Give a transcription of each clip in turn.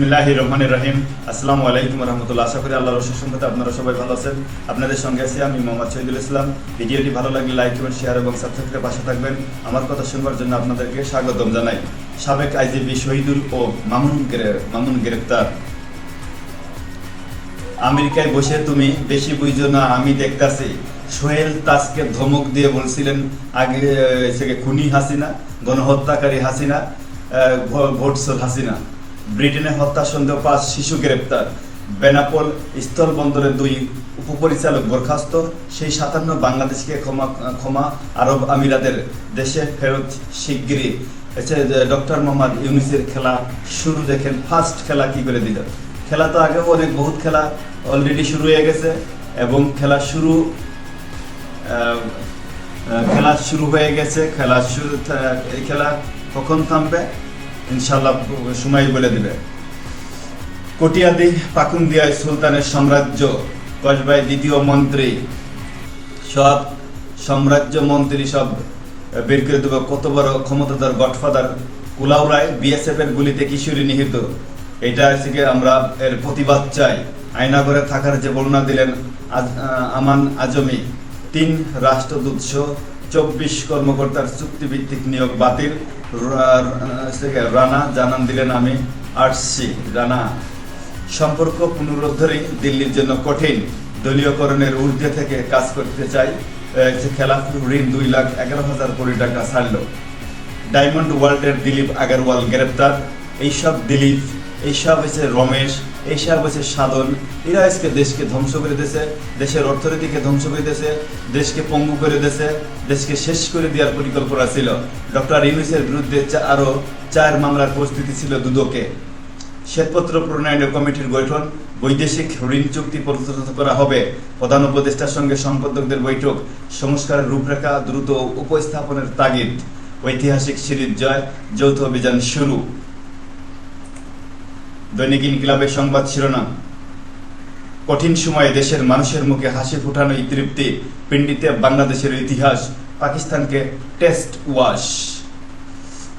বিসমিল্লাহির রহমানির রহিম। আসসালামু আলাইকুম রহমতুল্লাহ। আশা করি আল্লাহর রসুল সম্মতে আপনারা সবাই ভালো আছেন। আপনাদের সঙ্গে আছি আমি মোহাম্মদ শহীদুল ইসলাম। ভিডিওটি ভালো লাগলে লাইক করবেন শেয়ার এবং পাশে থাকবেন। আমার কথা শুনবার জন্য আপনাদেরকে স্বাগতম জানাই। সাবেক শহীদুল ও মামুন মামুন গ্রেপ্তার আমেরিকায় বসে তুমি বেশি বুঝছ না আমি দেখতাছি। সোহেল তাজকে ধমক দিয়ে বলছিলেন আগে খুনি হাসিনা গণহত্যাকারী হাসিনা আহ, ভো- ভোটসোর হাসিনা। ব্রিটেনে হত্যা সন্দেহ পাঁচ শিশু গ্রেপ্তার। বেনাপোল স্থল বন্দরের দুই উপপরিচালক বরখাস্ত। সেই সাতান্ন বাংলাদেশকে ক্ষমা ক্ষমা আরব আমিরাতের দেশে ফেরত শিগগিরই। ডক্টর মোহাম্মদ ইউনিসের খেলা শুরু দেখেন। ফার্স্ট খেলা কি করে দিল? খেলা তো আগেও অনেক, বহুত খেলা অলরেডি শুরু হয়ে গেছে এবং খেলা শুরু খেলা শুরু হয়ে গেছে। খেলা শুরু এই খেলা কখন থামবে? ইনশাল্লাহ সময় বলে দিবে। কটিয়াদি পাকুন্দিয়ায় সুলতানের সাম্রাজ্য কসবাই দ্বিতীয় মন্ত্রী সব সাম্রাজ্য মন্ত্রী সব বের করে দেবো। কত বড় ক্ষমতাধর গডফাদার কুলাউড়ায় বিএসএফ এর গুলিতে কিশোরী নিহিত। এটা থেকে আমরা এর প্রতিবাদ চাই। আয়নাগরে থাকার যে বর্ণনা দিলেন আমান আজমি, তিন রাষ্ট্রদূত চব্বিশ কর্মকর্তার চুক্তিভিত্তিক নিয়োগ বাতিল। রানা, জানান দিলেন আমি আরসি। রানা, সম্পর্ক পুনরুদ্ধারই দিল্লির জন্য কঠিন। দলীয়করণের ঊর্ধ্বে থেকে কাজ করতে চাই। খেলা ঋণ দুই লাখ এগারো হাজার কোটি টাকা ছাড়ল। ডায়মন্ড ওয়ার্ল্ডের দিলীপ আগারওয়াল গ্রেপ্তার। এইসব দিলীপ, এইসব হচ্ছে রমেশ। এইসব হচ্ছে সাধন, এরা আজকে দেশকে ধ্বংস করে দিয়েছে, দেশের অর্থনীতিকে ধ্বংস করে দিয়েছে, দেশকে পঙ্গু করে দিয়েছে, দেশকে শেষ করে দেওয়ার পরিকল্পনা ছিল। ডক্টর ইউনুসের বিরুদ্ধে চা- আরও চার মামলার প্রস্তুতি ছিল দুদকে। শ্বেতপত্র প্রণয়ন কমিটির গঠন বৈদেশিক ঋণ চুক্তি পরিচালিত করা হবে। প্রধান উপদেষ্টার সঙ্গে সম্পাদকদের বৈঠক, সংস্কারের রূপরেখা দ্রুত উপস্থাপনের তাগিদ। ঐতিহাসিক সিরিজ জয়, যৌথ অভিযান শুরু। দৈনিক ইনকিলাবের সংবাদ শিরোনাম। কঠিন সময়ে দেশের মানুষের মুখে হাসি ফুটানোই তৃপ্তি পিন্ডিতে বাংলাদেশের ইতিহাস, পাকিস্তানকে টেস্ট ওয়াশ।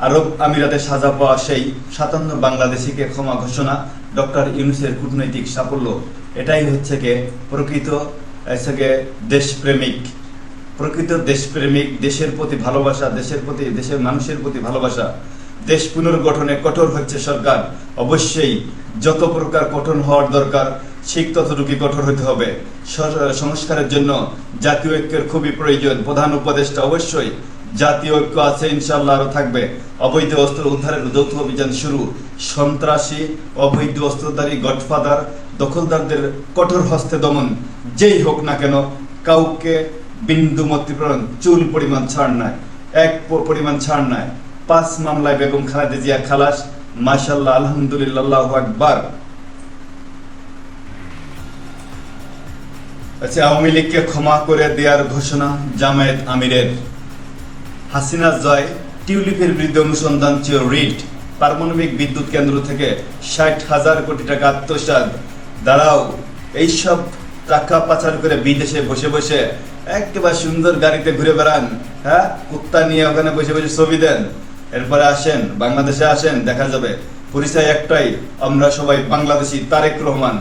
আরব আমিরাতে সাজা পাওয়া সেই সাতান্ন বাংলাদেশিকে ক্ষমা ঘোষণা ডক্টর ইউনুসের কূটনৈতিক সাফল্য। এটাই হচ্ছে কে প্রকৃত দেশপ্রেমিক। প্রকৃত দেশপ্রেমিক, দেশের প্রতি ভালোবাসা, দেশের প্রতি, দেশের মানুষের প্রতি ভালোবাসা। দেশ পুনর্গঠনে কঠোর হচ্ছে সরকার। অবশ্যই যত প্রকার কঠোর হওয়ার দরকার, ঠিক ততটুকু কঠোর হতে হবে। সংস্কারের জন্য জাতীয় ঐক্যের খুবই প্রয়োজন। প্রধান উপদেষ্টা অবশ্যই জাতীয় ঐক্য আছে ইনশাল্লাহ আরও থাকবে। অবৈধ অস্ত্র উদ্ধারের যৌথ অভিযান শুরু। সন্ত্রাসী, অবৈধ অস্ত্রধারী গডফাদার, দখলদারদের কঠোর হস্তে দমন, যেই হোক না কেন, কাউকে বিন্দু মতিপ্রণ চুল পরিমাণ ছাড় নাই, এক পরিমাণ ছাড় নাই। পাঁচ মামলায় বেগম খালেদা জিয়া খালাস মাশাল্লাহ আলহামদুলিল্লাহ আকবার। আচ্ছা আওয়ামী লীগকে ক্ষমা করে দেওয়ার ঘোষণা জামায়াত আমিরের। হাসিনা জয়, টিউলিপের বিরুদ্ধে অনুসন্ধান চেয়ে রিট। পারমাণবিক বিদ্যুৎ কেন্দ্র থেকে ষাট হাজার কোটি টাকা আত্মসাৎ। দাঁড়াও, এইসব টাকা পাচার করে বিদেশে বসে বসে একেবারে সুন্দর গাড়িতে ঘুরে বেড়ান হ্যাঁ? কুত্তা নিয়ে ওখানে বসে বসে ছবি দেন। এরপরে আসেন, বাংলাদেশে আসেন, দেখা যাবে। পরিচয় একটাই, আমরা সবাই বাংলাদেশি তারেক রহমান।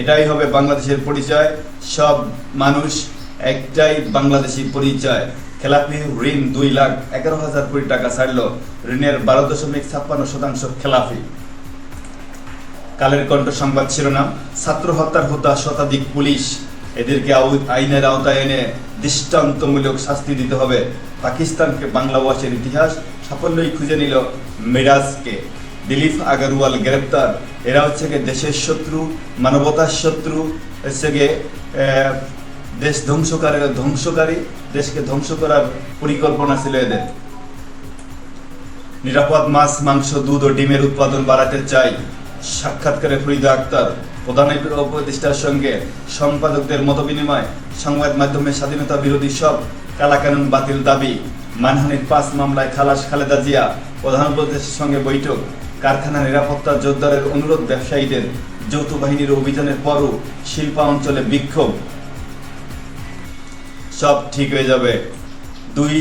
এটাই হবে বাংলাদেশের পরিচয়। সব মানুষ একটাই বাংলাদেশি পরিচয়। খেলাপি ঋণ দুই লাখ এগারো হাজার কোটি টাকা ছাড়ল। ঋণের বারো দশমিক ছাপ্পান্ন শতাংশ খেলাপি। কালের কণ্ঠ সংবাদ শিরোনাম, ছাত্র হত্যার হত্যা শতাধিক পুলিশ। এদেরকে আইনের আওতায় এনে দৃষ্টান্তমূলক শাস্তি দিতে হবে। পাকিস্তানকে বাংলাভাষের ইতিহাস সাফল্যই খুঁজে নিল মিরাজকে। দিলীপ আগারওয়াল গ্রেপ্তার। এরা হচ্ছে গিয়ে দেশের শত্রু, মানবতার শত্রু, হচ্ছে গিয়ে দেশ ধ্বংসকারী ধ্বংসকারী, দেশকে ধ্বংস করার পরিকল্পনা ছিল এদের। নিরাপদ মাছ, মাংস, দুধ ও ডিমের উৎপাদন বাড়াতে চাই, সাক্ষাৎকারে ফরিদা আক্তার, প্রধান উপদেষ্টার সঙ্গে সম্পাদকদের মত মতবিনিময়, সংবাদ মাধ্যমে স্বাধীনতা বিরোধী সব কালাকানুন বাতিল দাবি। মানহানির পাঁচ মামলায় খালাস খালেদা জিয়া, প্রধান উপদেষ্টার সঙ্গে বৈঠক, কারখানা নিরাপত্তা জোরদারের অনুরোধ ব্যবসায়ীদের, যৌথ বাহিনীর অভিযানের পরও শিল্পা অঞ্চলে বিক্ষোভ। সব ঠিক হয়ে যাবে। দুই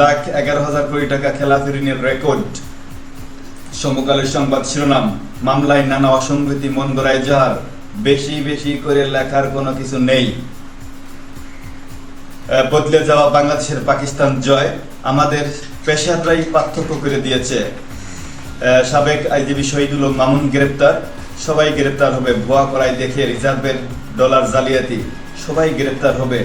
লাখ এগারো হাজার কোটি টাকা খেলাফি ঋণের রেকর্ড। সমকালের সংবাদ শিরোনাম, মামলায় নানা অসংগতি, মন গড়ায় যার বেশি বেশি করে লেখার কোনো কিছু নেই। বদলে যাওয়া বাংলাদেশের পাকিস্তান জয় আমাদের পেশাদারাই পার্থক্য করে দিয়েছে সাবেক আইজিবি শহীদুল মামুন গ্রেপ্তার। সবাই গ্রেপ্তার হবে ভুয়া করায় দেখে রিজার্ভের ডলার জালিয়াতি। সবাই গ্রেপ্তার হবে।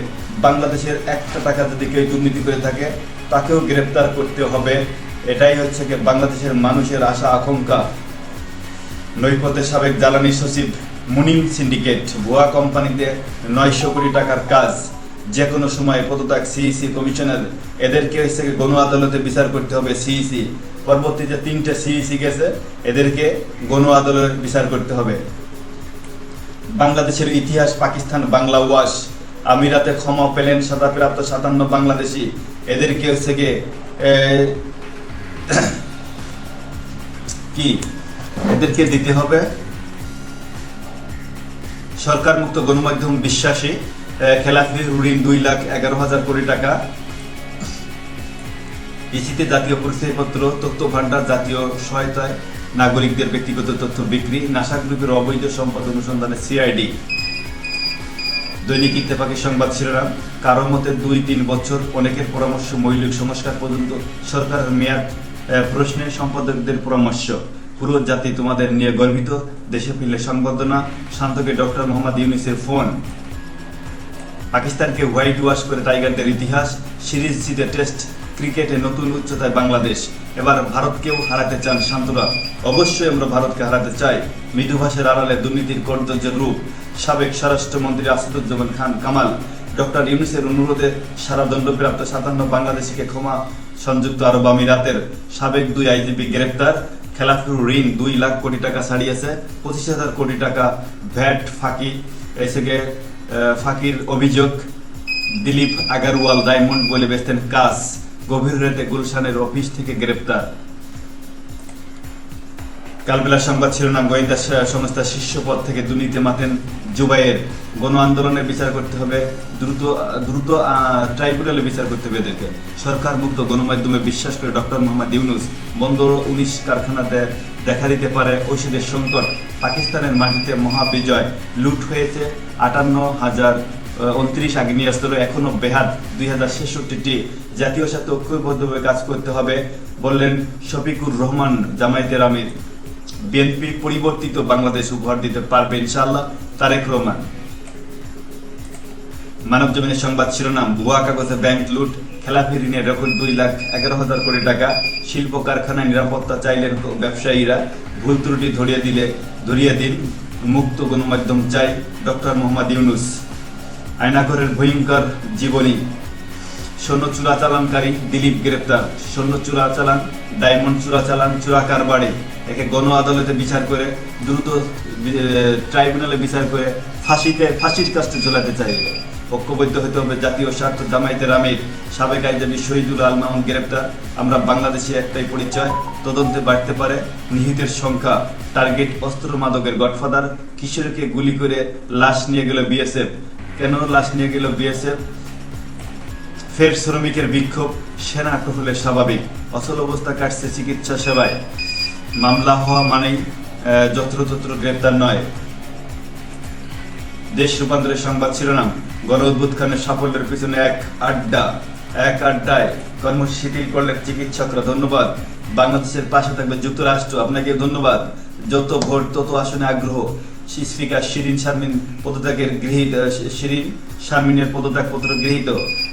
বাংলাদেশের একটা টাকা যদি কেউ দুর্নীতি করে থাকে, তাকেও গ্রেপ্তার করতে হবে। এটাই হচ্ছে কি বাংলাদেশের মানুষের আশা, আকাঙ্ক্ষা। নৈপথ্যের সাবেক জ্বালানি সচিব মুনিম সিন্ডিকেট, ভুয়া কোম্পানিতে নয়শো কোটি টাকার কাজ। যে কোনো সময় পদত্যাগ সিইসি কমিশনার। এদেরকে হচ্ছে গণ আদালতে বিচার করতে হবে সিইসি পরবর্তীতে তিনটে সিইসি গেছে, এদেরকে গণ আদালতে বিচার করতে হবে। বাংলাদেশের ইতিহাস, পাকিস্তান, বাংলা ওয়াশ, আমিরাতে ক্ষমা পেলেন সাদাপ্রাপ্ত সাতান্ন বাংলাদেশি। এদেরকে হচ্ছে গিয়ে কি? এদেরকে দিতে হবে। সরকার মুক্ত গণমাধ্যম বিশ্বাসী। খেলাফি ঋণ দুই লাখ এগারো হাজার কোটি টাকা। ইসিতে জাতীয় পরিচয়পত্র, তথ্য ভান্ডার জাতীয় সহায়তায় নাগরিকদের ব্যক্তিগত তথ্য বিক্রি নাসা গ্রুপের অবৈধ সম্পদ অনুসন্ধানে সিআইডি দৈনিক ইত্তেফাকের সংবাদ শিরোনাম, কারও মতে দুই তিন বছর অনেকের পরামর্শ, মৌলিক সংস্কার পর্যন্ত সরকারের মেয়াদ প্রশ্নে সম্পাদকদের পরামর্শ। পুরো জাতি তোমাদের নিয়ে গর্বিত, দেশে ফিরলে সংবর্ধনা, শান্তকে ডক্টর মোহাম্মদ ইউনিসের ফোন। পাকিস্তানকে হোয়াইট ওয়াশ করে টাইগারদের ইতিহাস, সিরিজ জিতে টেস্ট, ক্রিকেটে নতুন উচ্চতায় বাংলাদেশ। এবার ভারতকেও হারাতে চান শান্তরা অবশ্যই আমরা ভারতকে হারাতে চাই। মৃদু মৃদুভাষের আড়ালে দুর্নীতির কর্তব্যের রূপ। সাবেক স্বরাষ্ট্রমন্ত্রী আসাদুজ্জামান খান কামাল, ডক্টর ইউনিসের অনুরোধে সারা দণ্ডপ্রাপ্ত সাতান্ন বাংলাদেশিকে ক্ষমা, সংযুক্ত আরব আমিরাতের সাবেক দুই আইজিপি গ্রেপ্তার। খেলাফির ঋণ দুই লাখ কোটি টাকা ছাড়িয়েছে, পঁচিশ হাজার কোটি টাকা ভ্যাট ফাঁকি। এসে ফাঁকির অভিযোগ, দিলীপ আগারওয়াল ডায়মন্ড বলে বেচতেন কাজ, গভীর রাতে গুলশানের অফিস থেকে গ্রেপ্তার। কালবেলা সংবাদ শিরোনাম, গোয়েন্দা সংস্থার সংস্থা শীর্ষ পদ থেকে দুর্নীতি মাতেন জুবাইয়ের গণ আন্দোলনের বিচার করতে হবে, দ্রুত দ্রুত ট্রাইব্যুনালে বিচার করতে হবে এদেরকে। সরকার মুক্ত গণমাধ্যমে বিশ্বাস করে ডক্টর মোহাম্মদ ইউনুস বন্দর উনিশ কারখানাতে দেখা দিতে পারে ঔষধের সংকট। পাকিস্তানের মাটিতে মহাবিজয় লুট হয়েছে। আটান্ন হাজার উনত্রিশ আগ্নেয়াস্ত্র এখনও বেহাত। দুই হাজার ছেষট্টিটি জাতীয় সাথে ঐক্যবদ্ধভাবে কাজ করতে হবে বললেন শফিকুর রহমান জামায়াতের আমির। বিএনপি পরিবর্তিত বাংলাদেশ উপহার দিতে পারবে ইনশাআল্লাহ। তারেক রহমান। মানব জমিনের সংবাদ শিরোনাম, ভুয়া কাগজে ব্যাংক লুট খেলাফি ঋণের রেকর্ড দুই লাখ এগারো হাজার কোটি টাকা, শিল্প কারখানায় নিরাপত্তা চাইলেন ব্যবসায়ীরা, ভুল ত্রুটি ধরিয়ে দিলে, ধরিয়ে দিন, মুক্ত গণমাধ্যম চাই, ডক্টর মোহাম্মদ ইউনুস। আয়নাঘরের ভয়ঙ্কর জীবনী। সৈন্য চোরাচালানকারী দিলীপ গ্রেপ্তার। সৈন্য চোরাচালান ডায়মন্ড চোরাচালান চোরা কারবারে। একে গণ আদালতে বিচার করে, দ্রুত ট্রাইব্যুনালে বিচার করে ফাঁসিতে, ফাঁসির কাস্টে ঝোলাতে চাইবে। ঐক্যবদ্ধ হতে হবে জাতীয় স্বার্থ জামায়াতের আমির সাবেক আইনজীবী শহীদুল আল মামুন গ্রেপ্তার। আমরা বাংলাদেশি একটাই পরিচয়, তদন্তে বাড়তে পারে নিহিতের সংখ্যা। টার্গেট অস্ত্র মাদকের গডফাদার, কিশোরকে গুলি করে লাশ নিয়ে গেল বিএসএফ। কেন লাশ নিয়ে গেল বিএসএফ? ফের শ্রমিকের বিক্ষোভ, সেনা টহলে স্বাভাবিক। অচল অবস্থা কাটছে চিকিৎসা সেবায়। মামলা হওয়া মানেই যত্রতত্র গ্রেপ্তার নয়। দেশ রূপান্তরের সংবাদ শিরোনাম, গণ উদ্বোধনের সাফল্যের পিছনে এক আড্ডা। এক আড্ডায় কর্মশিথিল করলেন চিকিৎসকরা। ধন্যবাদ। বাংলাদেশের পাশে থাকবে যুক্তরাষ্ট্র। আপনাকে ধন্যবাদ। যত ভোট, তত আসনে আগ্রহ। স্পিকার শিরিন শারমিন পদত্যাগের গৃহীত শিরিন শারমিনের পদত্যাগ পত্র গৃহীত।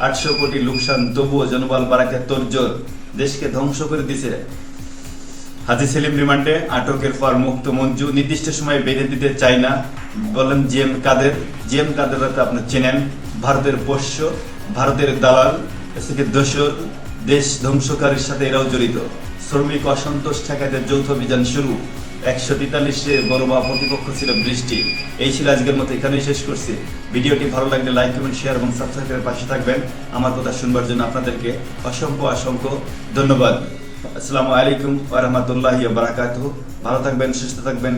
আটশো কোটি লোকসান, তবুও জনবল বাড়াকে তোরজোর। দেশকে ধ্বংস করে দিছে হাজি সেলিম রিমান্ডে আটকের পর মুক্ত মঞ্জু নির্দিষ্ট সময়ে বেঁধে দিতে চাই না। বলেন জি এম কাদের। জি এম কাদের আপনি চেনেন। ভারতের পোষ্য, ভারতের দালাল থেকে দোসর, দেশ ধ্বংসকারীর সাথে এরাও জড়িত। শ্রমিক অসন্তোষ ঠেকাতে যৌথ অভিযান শুরু। একশো তেতাল্লিশে বড় বা প্রতিপক্ষ ছিল বৃষ্টি। এই ছিল আজকের মতো, এখানেই শেষ করছি। ভিডিওটি ভালো লাগলে লাইক, কমেন্ট শেয়ার এবং সাবস্ক্রাইবের পাশে থাকবেন। আমার কথা শুনবার জন্য আপনাদেরকে অসংখ্য অসংখ্য ধন্যবাদ। আসসালামু আলাইকুম ওয়া রাহমাতুল্লাহি ওয়া বারাকাতুহু ভালো থাকবেন সুস্থ থাকবেন